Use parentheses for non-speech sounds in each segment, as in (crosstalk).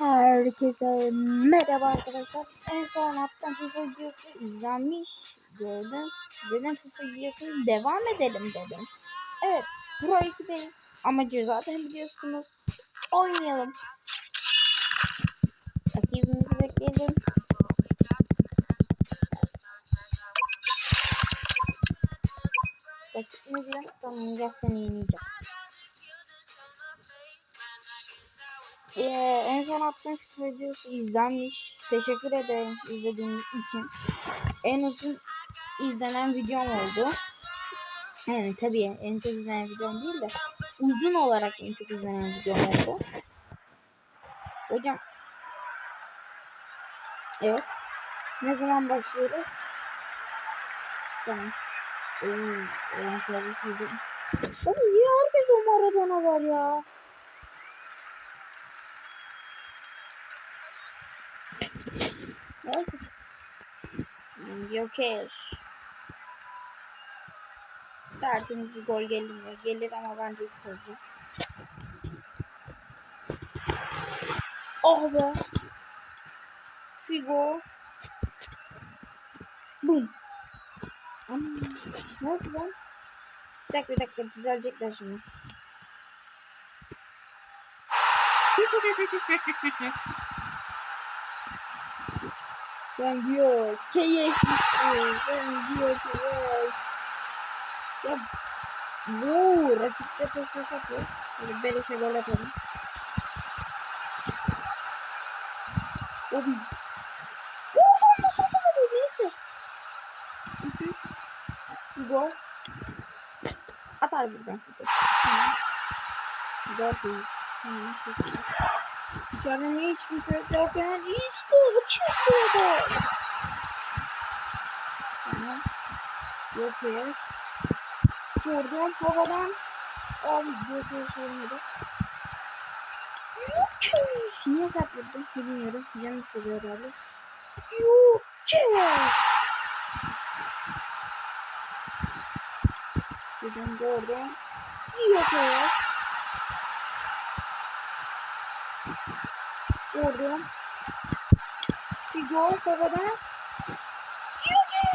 Herkese merhaba arkadaşlar. En son attığım FIFA videosu izlenmiş. Gördüm. Dedim FIFA videosunu devam edelim dedim. Evet. Pro 2'deyiz. Amacı zaten biliyorsunuz. Oynayalım. Rakibimizi bekleyelim. Tamam gel seni yeneceğim. Ee, en son attığım FIFA videosu izlenmiş. Teşekkür ederim izlediğiniz için. En uzun izlenen videom oldu. Yani tabii en çok izlenen videom değil de uzun olarak en çok izlenen videom oldu. Hocam Evet. Ne zaman başlıyoruz? Tamam. Oo, ben şöyle. Oğlum niye herkes o Maradona var ya? Neyse. Joker. Tertemiz bir gol gelir? Gelir ama bence ilk sözü. Oh be. Figo. Aman. Ne oldu lan? Bir dakika bir dakika düzelecekler şimdi. (laughs) Ben diyor keyiflisi. Ben diyor keyif. Ya bu rakipte pes yapıyor. Böyle beleşe gol atalım. Oğlum. Oğlum nasıl atamadı neyse. 3 3 gol. Atar buradan. Tamam. 4 3 Tamam. çok iyi. İçeride niye hiç kimse yok derken hiç çıkmıyordu. Tamam. Yok ya. Gördüm havadan. Abi gördüğü sormadı. Yok ki. Niye sakladım bilmiyorum. Canım sıkıyor herhalde. Yok ki. Dedim gördüm. Yok ya. Gördüm. Bir. Yok ki.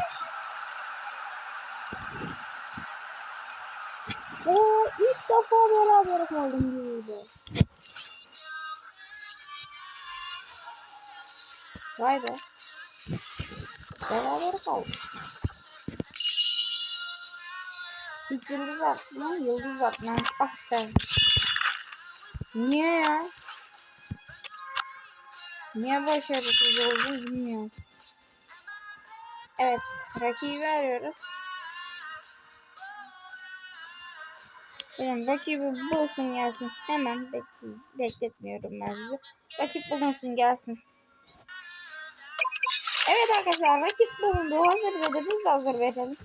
Oo ilk defa beraber kaldım gibi. Vay be. Beraber kaldık. Hiç yıldız atma, yıldız atma. Ah be. Niye ya? Niye başarısız oldum bilmiyorum. Evet, rakibi arıyoruz. Benim rakibi bulsun gelsin. Hemen bek bekletmiyorum ben sizi. Rakip bulunsun gelsin. Evet arkadaşlar rakip bulundu. Hazır biz de hazır verelim.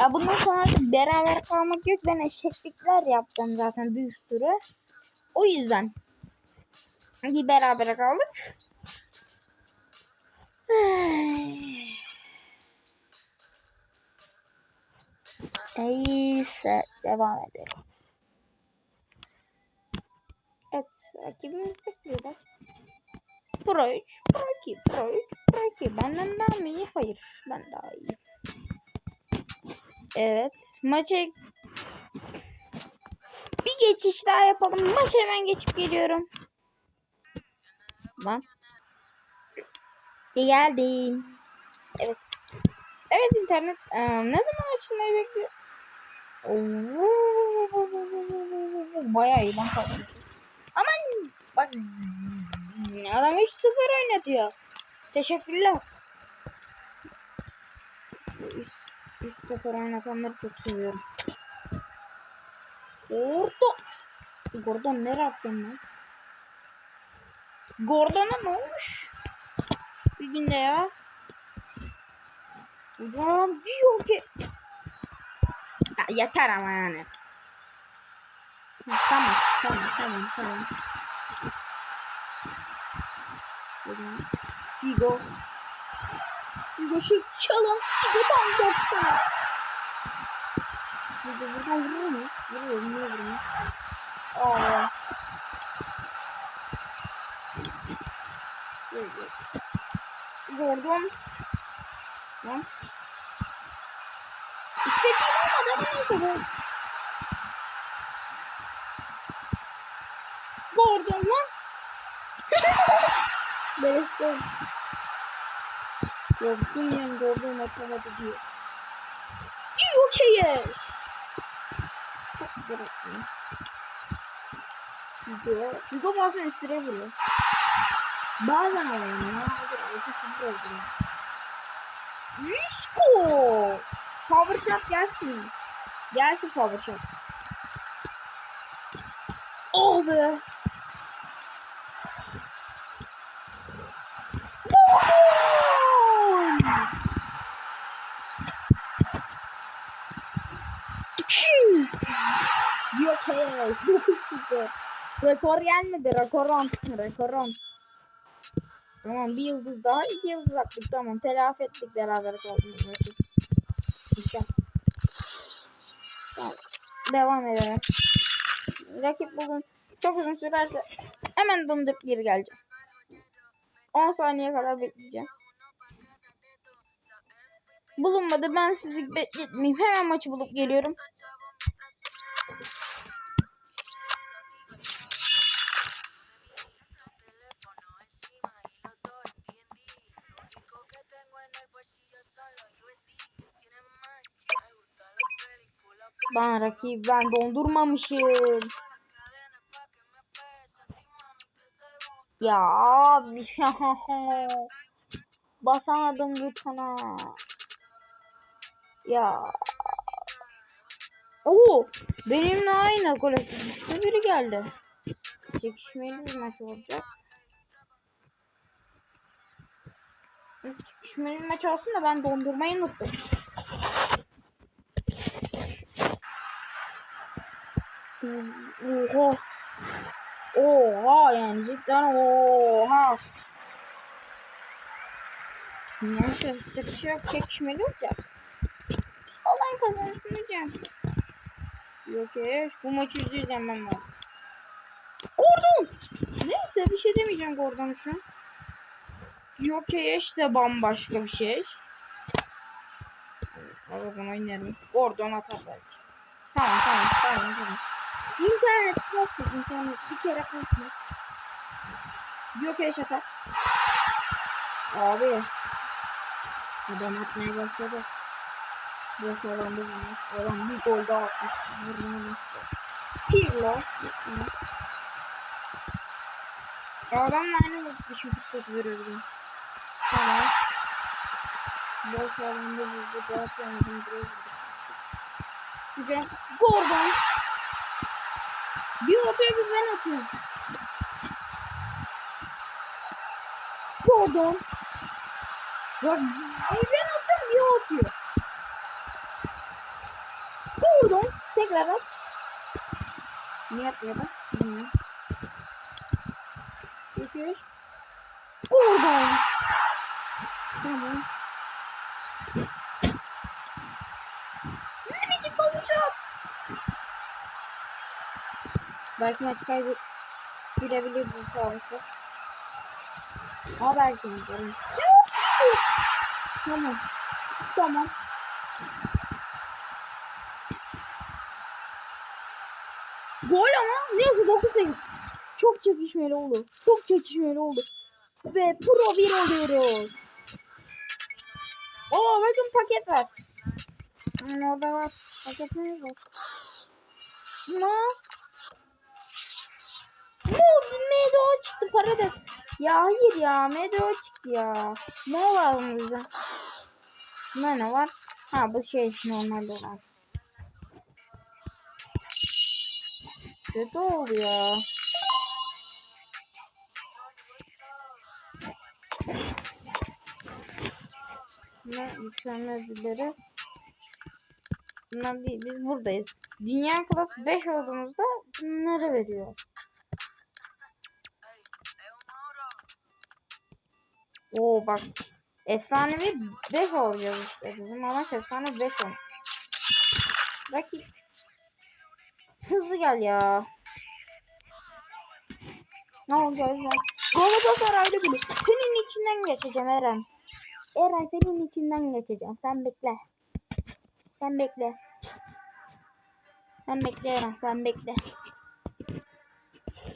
Ya bundan sonra beraber kalmak yok. Ben eşeklikler yaptım zaten bir sürü. O yüzden. Bir beraber kaldık. Neyse devam edelim. Evet rakibimiz bekliyorlar. Pro 3, Pro 2, Pro 3, Pro 2. Benden daha mı iyi? Hayır. Ben daha iyi. Evet. Maça bir geçiş daha yapalım. Maça hemen geçip geliyorum. Lan. Geldim. Evet. Evet internet ee, ne zaman açılmayı bekliyor? Bayağı iyi lan. Aman bak adam 3-0 oynatıyor. Teşekkürler. 3-0 oynatanları çok seviyorum. Orada. Gordon nereye attın lan? Gordon'a ne olmuş? Bir günde ya. Ulan diyor ki. Ya yeter ama yani. Tamam tamam tamam tamam. Figo. Figo şu çalın. Figo tam 90. Figo buradan vurur mu? Vuruyor niye vurmuyor? Aa. Şöyle. Gordon. Lan. İstediğim olmadı (laughs) neyse bu. Gordon lan. Beleş gol. Yok bilmiyorum Gordon atamadı diyor. Ki yes. Çok attı. Hugo. Hugo bazen üstüne vuruyor. Bazen alayım ya. Hadi altı sıfır oldu. Risco. Power shot gelsin. Gelsin power shot. Oh be. Gol! Çiğ. Yok hayır. 9-0. (laughs) Rekor gelmedi. Rekoron. Rekoron. Tamam bir yıldız daha iki yıldız attık tamam telafi ettik beraber kaldığımız. Tamam. Devam edelim. Rakip bugün çok uzun sürerse hemen döndürüp geri geleceğim. 10 saniye kadar bekleyeceğim. Bulunmadı ben sizi bekletmeyeyim. Hemen maçı bulup geliyorum. Ben rakip ben dondurmamışım. Ya abi. (laughs) Basamadım butona. Ya. Oo, benimle aynı attı. biri geldi. Çekişmeli bir maç olacak. Çekişmeli bir maç olsun da ben dondurmayı unuttum. Oha. Oha yani cidden oha. Yani şöyle bir şey yok çekişmeli olacak. Olan kazansın. Yok ya bu maçı izleyeceğim ben bunu. Gordon! Neyse bir şey demeyeceğim Gordon an. Yok ya işte bambaşka bir şey. O zaman oynarım. Gordon atar belki. Tamam tamam tamam tamam. İnternet kasma internet bir kere kasma. Yok eş atar. Abi. Adam atmaya başladı. Boş alanda bulmuş. Adam bir gol daha atmış. Vurmamış. Pirlo. Adamla aynı vakit düşün fırsatı veriyorum. Tamam. Boş alanda. Daha atlayamadım. Buraya vurdu. Güzel. Gordon. Bir atıyor bir ben atıyorum. Gordon. Bak ben atıyorum bir o atıyor. Gordon. Tekrar at. Niye atmıyor da? Bilmiyorum. Çekiyoruz. Gordon. Tamam. Minicik olacak. Belki maç kaybedebilir bu savaşta. Ama belki giderim. Tamam. Tamam. Gol ama neyse 9-8. Çok çekişmeli oldu. Çok çekişmeli oldu. Ve pro bir oluyoruz. Oo bakın paket var. Hmm, orada var. Paket ne var? Ne çıktı para da. Ya hayır ya MDO çıktı ya. Ne var bize? Ne ne var? Ha bu şey normal dolar. Kötü oldu ya. Ne yükselme ödülleri. Bunlar değil, biz buradayız. Dünya Plus 5 olduğumuzda bunları veriyor. Oo bak. Efsanevi 5 olacağız işte. Bizim amaç efsane 5 olmak. Rakip. Hızlı gel ya. Ne olacak? Galatasaraylı bile. Senin içinden geçeceğim Eren. Eren senin içinden geçeceğim. Sen bekle. Sen bekle. Sen bekle Eren. Sen bekle.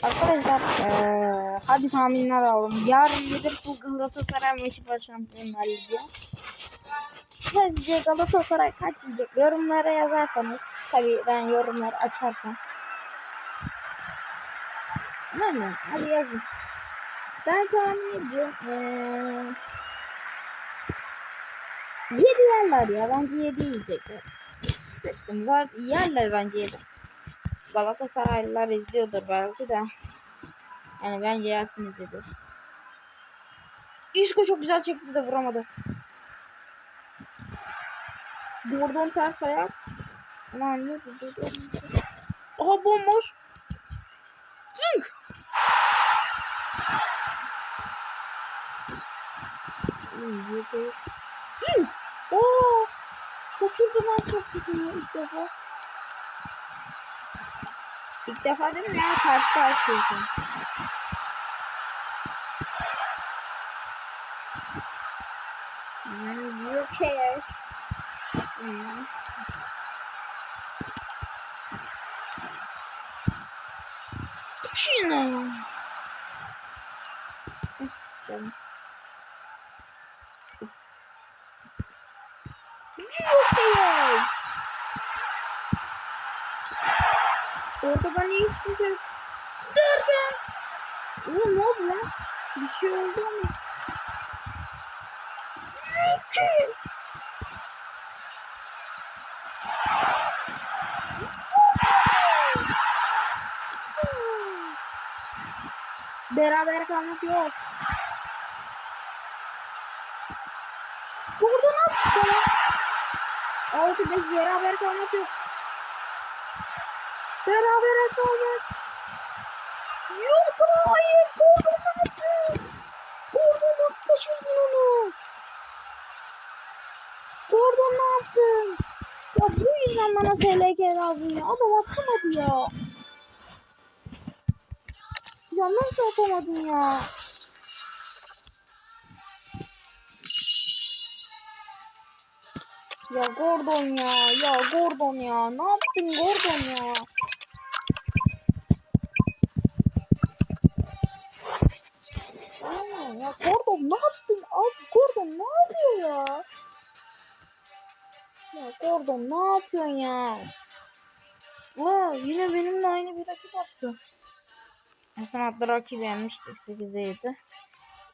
Arkadaşlar eee hadi tahminler alalım. Yarın Liverpool Galatasaray maçı var Şampiyonlar Ligi. Sizce Galatasaray kaç yiyecek? Yorumlara yazarsanız tabii ben yorumları açarsam. Yani hadi yazın. Ben tahmin ediyorum. Eee 7 yerler ya. Bence 7 yiyecekler. Yerler bence 7. Galatasaraylılar izliyordur belki de. Yani bence yersiniz dedi. Isco çok güzel çekti de vuramadı. Gordon ters ayak. Aman ne? Aha bomboş. Zınk. Zınk. Oo. Kaçırdım ben çok kötü ilk defa. İlk defa dedim ya karşı karşıyasın. Yani you cares? Hmm. Şuna. Canım. You cares? Orada bana hiç kimse yok. Sterben! Oğlum ne oldu lan? Bir şey oldu? Mükemmel. Beraber kalmak yok. Burada ne yaptı? Altı beş beraber kalmak yok. Beraber kalmak. Yok hayır. Gordon ne yaptı? Gordon nasıl kaçırdın onu? Gordon ne yaptın? Ya yüzden bana SLK lazım ya. Adam atamadı ya. Ya nasıl atamadın ya? Ya Gordon ya, ya Gordon ya, ne yaptın Gordon ya? Ya Gordon ne yapıyorsun ya? Aa, yine benimle aynı bir rakip attı. Hasan adlı rakibi yenmiştik 8'e 7.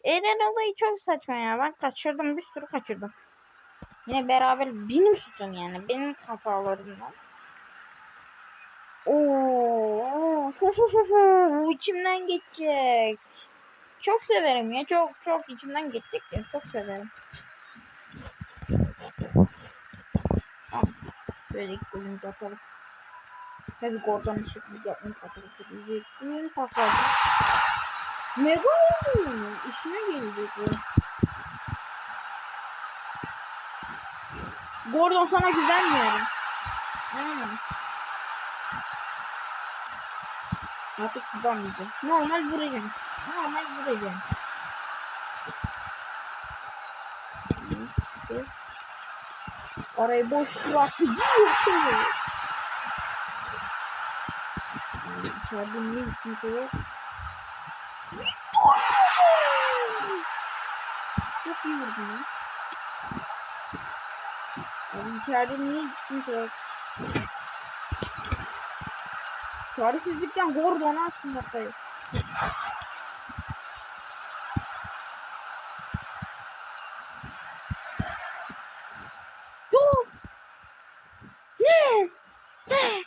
Eren olayı çok saçma ya. Ben kaçırdım bir sürü kaçırdım. Yine beraber benim suçum yani. Benim hatalarımdan. Oo, (laughs) içimden geçecek. Çok severim ya. Çok çok içimden geçecek ya. Çok severim. Böyle ilk golümüzü atalım. Tabii Gordon eşitlik yapmış arkadaşlar. Diyecektim. Pas verdim. Mega oldu. İşine gelecek bu. Gordon sana güvenmiyorum. Hmm. Artık kullanmayacağım. Normal vuracağım. Normal vuracağım. Orayı boş bıraktı. İçeride niye hiç kimse yok? Çok iyi vurdun lan. Abi içeride niye hiç kimse yok? Çaresizlikten Gordon'u açtım noktayı. Yok. Ne? Ne?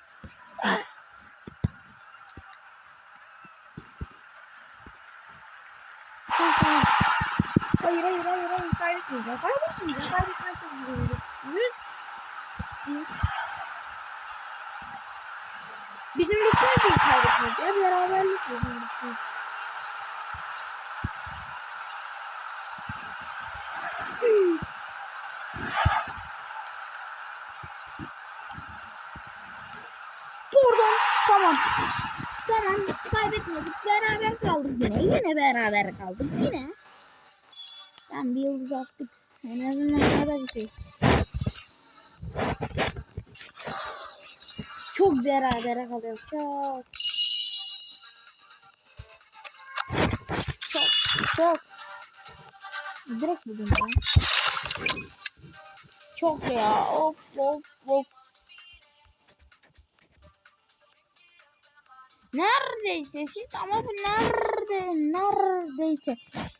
Tamam, tamam. Hayır hayır hayır hayır kaybetmeyeceğim. Kaybetmeyeceğim. Kaybetmem çok güzel. Yüz. Yüz. Bizim bütün şeyi kaybetmek ya. Beraberlik bizim bütün. Pardon. Tamam. Tamam. Kaybetmedik. Beraber kaldık yine. Yine beraber kaldık. Yine. Ben bir yıldız attık. En azından kadar bir şey. Çok berabere kalıyoruz. Çok. Çok. Çok. Direkt buldum ben. Çok ya. Of of of. Neredeyse eşit ama bu nerede? Neredeyse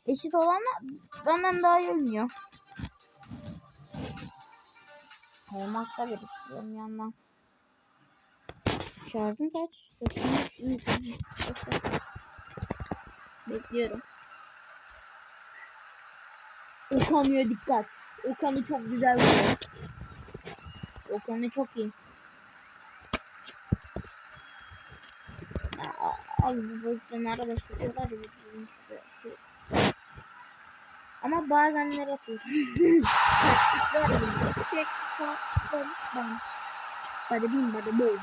eşit olanla benden daha iyi oynuyor. Olmakta bir istiyorum yandan. Şarjım kaç? 93. Bekliyorum. Okan'ya dikkat. Okan'ı çok güzel vuruyor. Okan'ı çok iyi. Aa, Abi bu pozisyonu arkadaşlar diyorlar ya. Ama bazen ne yapıyor? Taktikler var. Tek sol bam. Hadi bin hadi boom.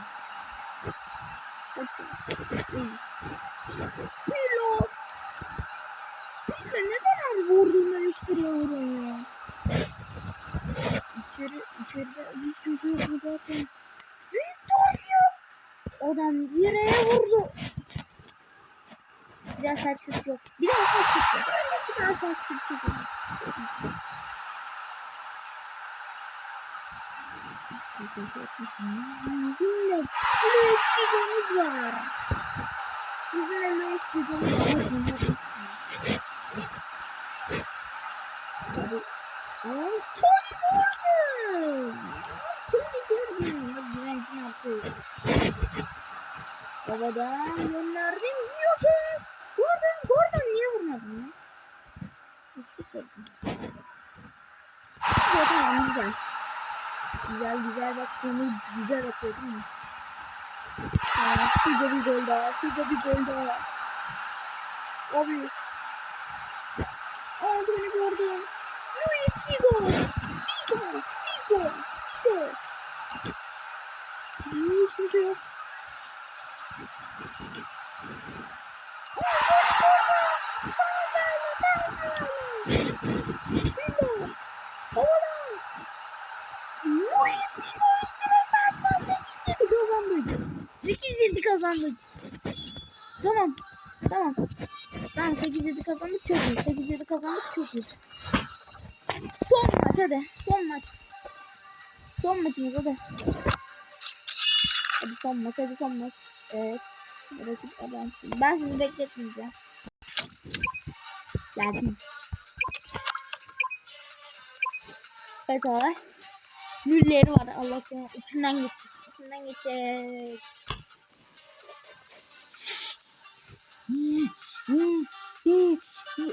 Pilo. Pilo neden abi vurduğunda kere vuruyor ya? İçeri, içeride yok mu zaten? Victoria! Adam direğe vurdu. Bir daha sert şut yok. Bir daha sert şut yok. Öyle bir daha sert şut yok. Bizimle Luis Figo'muz var. Bizimle Luis Figo'muz var. Hadi. Aa, Tony Gordon! Tony Gordon! Güvensin yapıyor. Babadan gönderdim. Yok ya. Gordon, Gordon niye vurmadın ya? Yok. Tamam güzel. Güzel güzel bak seni güzel atıyor değil mi? Aa, şurada bir gol daha, şurada bir gol daha. Abi. Aa beni gördüm. Luis Figo. Figo. Figo. Figo. Hiçbir şey yok. Kazandık. Tamam. Tamam. Tamam 8-7 kazandık çok iyi. 8-7 kazandık çok iyi. Son maç hadi. Son maç. Son maçımız hadi. Hadi son maç hadi son maç. Evet. Rakip adamsın. Ben sizi bekletmeyeceğim. Geldim. Evet abi. Mülleri var Allah ya. İçinden geçecek. İçinden geçecek.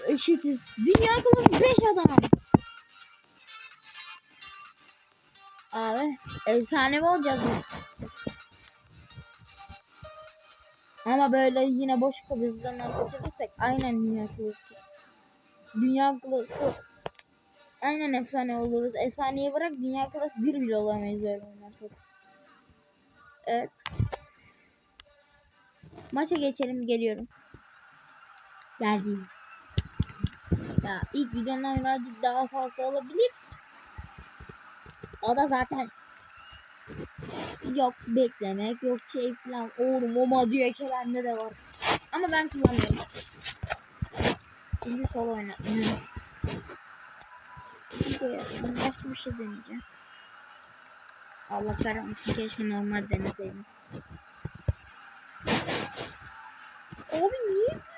Eşitiz. Dünya kılıç 5 adam. Abi efsane mi olacağız? Ama böyle yine boş kabızlarından kaçırırsak aynen dünya kılıcı. Dünya kılıcı aynen efsane oluruz. Efsaneyi bırak dünya kılıcı bir bile olamayız öyle oynarsak. Evet. Maça geçelim geliyorum. Geldim. Ya ilk videomdan birazcık daha fazla olabilir. O da zaten yok beklemek yok şey falan oğlum o madüye bende de var. Ama ben kullanmıyorum. Şimdi solo oynatmıyorum. Başka bir şey deneyeceğim. Allah kahretmesin keşke normal deneseydim. Abi niye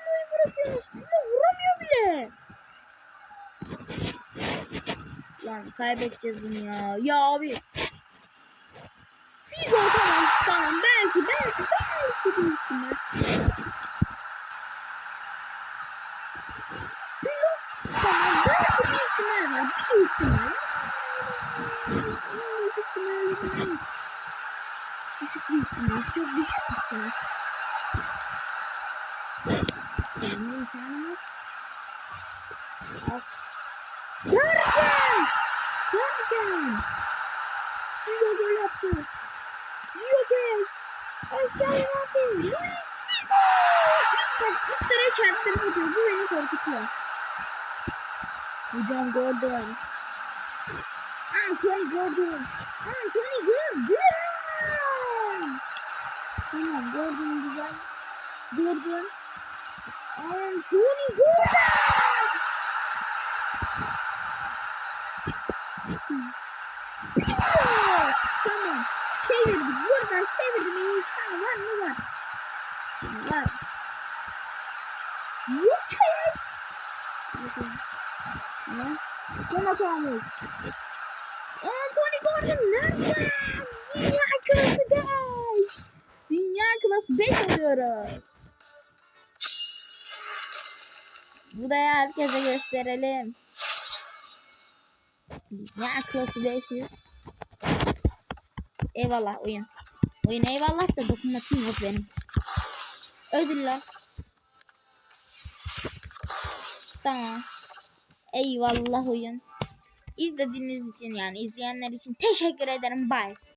Pilo vuramıyor bile. Lan kaybedeceğiz bunu ya. Ya abi. Figo tamam tamam belki belki belki bir ihtimal. Pilo tamam belki bir ihtimal var. Bir ihtimal. Bir ihtimal. Düşük bir ihtimal. Çok düşük bir ihtimal. Benim imkanım yok. Görkem! Görkem! Figo gol yaptı. Görkem! Aşağıya attı. Luis Figo! kartları atıyor. Bu beni korkutuyor. Hocam Gordon. Anthony Gordon. Anthony Gordon. Tamam Gordon güzel. Gordon. Anthony Gordon. Oo, Tamam. Çevirdim. Buradan çevirdim. İmkanı var mı var? Var. Çevir. Ne? Son hatamız. Anthony Gordon nerede? Dünya klası 5. Dünya klası 5 oluyoruz. Bu da herkese gösterelim. Dünya klası 500. Eyvallah oyun. Oyun eyvallah da dokunmatim yok benim. Ödüller. Tamam. Eyvallah oyun. İzlediğiniz için yani izleyenler için teşekkür ederim. Bye.